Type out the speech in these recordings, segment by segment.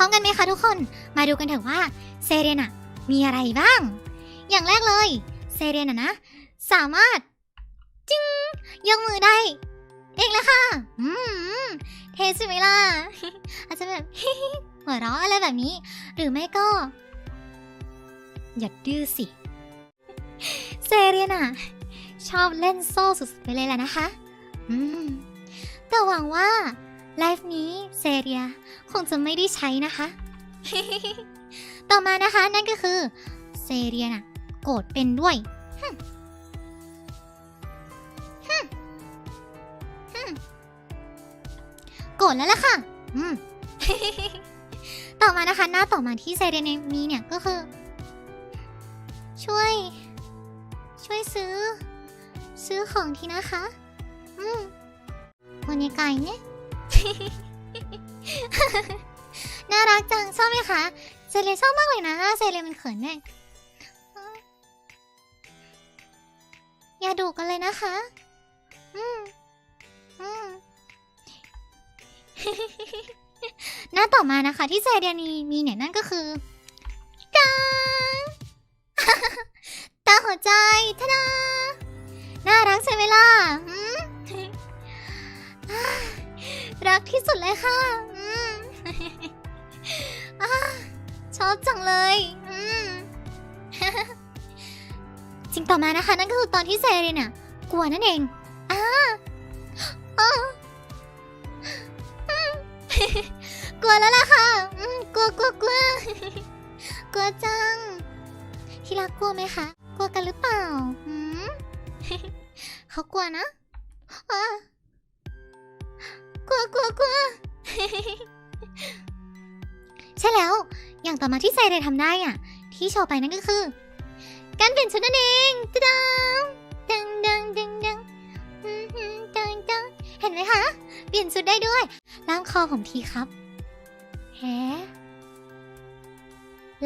ร้อมกันไหมคะทุกคน มาดูกันเถอะว่าเซเรนอะมีอะไรบ้าง อย่างแรกเลยเซเรนอะนะ สามารถจิงยกมือได้ เองเลยค่ะ อืมเทใช่ไหมล่ะอาจจะแบบหัวเราะอะไรแบบนี้ หรือไม่ก็ อย่าดื้อสิ เซเรนอะชอบเล่นโซ่สุดๆไปเลยแหละนะคะ อืม แต่หวังว่าไลฟ์นี้เซเรีย คงจะไม่ได้ใช้นะคะ ต่อมานะคะนั่นก็คือ เซเรียน่ะโกรธเป็นด้วยฮึ่มฮึ่มฮึ่มโกรธแล้วล่ะค่ะ อืม ต่อมานะคะ หน้าต่อมาที่เซเรียนมีเนี่ยก็คือ ช่วย ช่วยซื้อ ซื้อของทีนะคะ อืมวันนี้ไก่เนี่ย น่ารักจังชอบไหมคะเซเลชอบมากเลยนะเซเลมันเขินแน่อย่าดุกันเลยนะคะ อืม อืม หน้าต่อมานะคะ ที่เซเรียนีมีเนี่ยนั่นก็คือตาตาหัวใจทะดาน่ารักใช่ไหมล่ะรักที่สุดเลยค่ะ สิ่งต่อมานะคะ นั่นก็คือตอนที่เซรนน่ะกลัวนั่นเองอ่าอ่าอืมกลัวแล้วล่ะค่ะกลัวกลัวกลัวกลัวจังที่รักกลัวไหมคะ กลัวกันหรือเปล่าเขากลัวนะอ่ากลัวกลัวกลัวใช่แล้ว อย่างต่อมาที่ไซเรนทำได้อะ ที่โชว์ไปนั่นก็คือ การเปลี่ยนชุดนั่นเองดังดังดังดังดังดังดังเห็นไหมคะ เปลี่ยนชุดได้ด้วยล่ามคอผมทีครับแฮ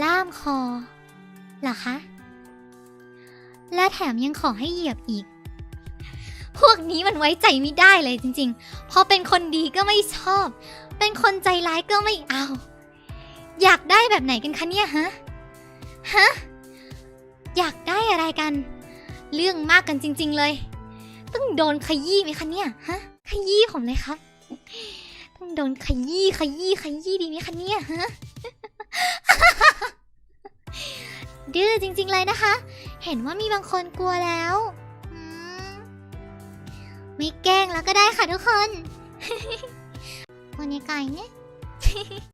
ล่ามคอเหรอคะ และแถมยังขอให้เหยียบอีก พวกนี้มันไว้ใจไม่ได้เลยจริงๆ พอเป็นคนดีก็ไม่ชอบ เป็นคนใจร้ายก็ไม่เอา อยากได้แบบไหนกันคะเนี่ยฮะ ฮะ อยากได้อะไรกัน เรื่องมากกันจริง ๆเลยต้องโดนขยี้ไหมคะเนี่ยฮะขยี้ผมเลยครับต้องโดนขยี้ขยี้ขยี้ดีไหมคะเนี่ยฮะดื้อจริง ๆ เลยนะคะ เห็นว่ามีบางคนกลัวแล้วไม่แกล้งแล้วก็ได้ค่ะทุกคนวันนี้ไก่เนี่ย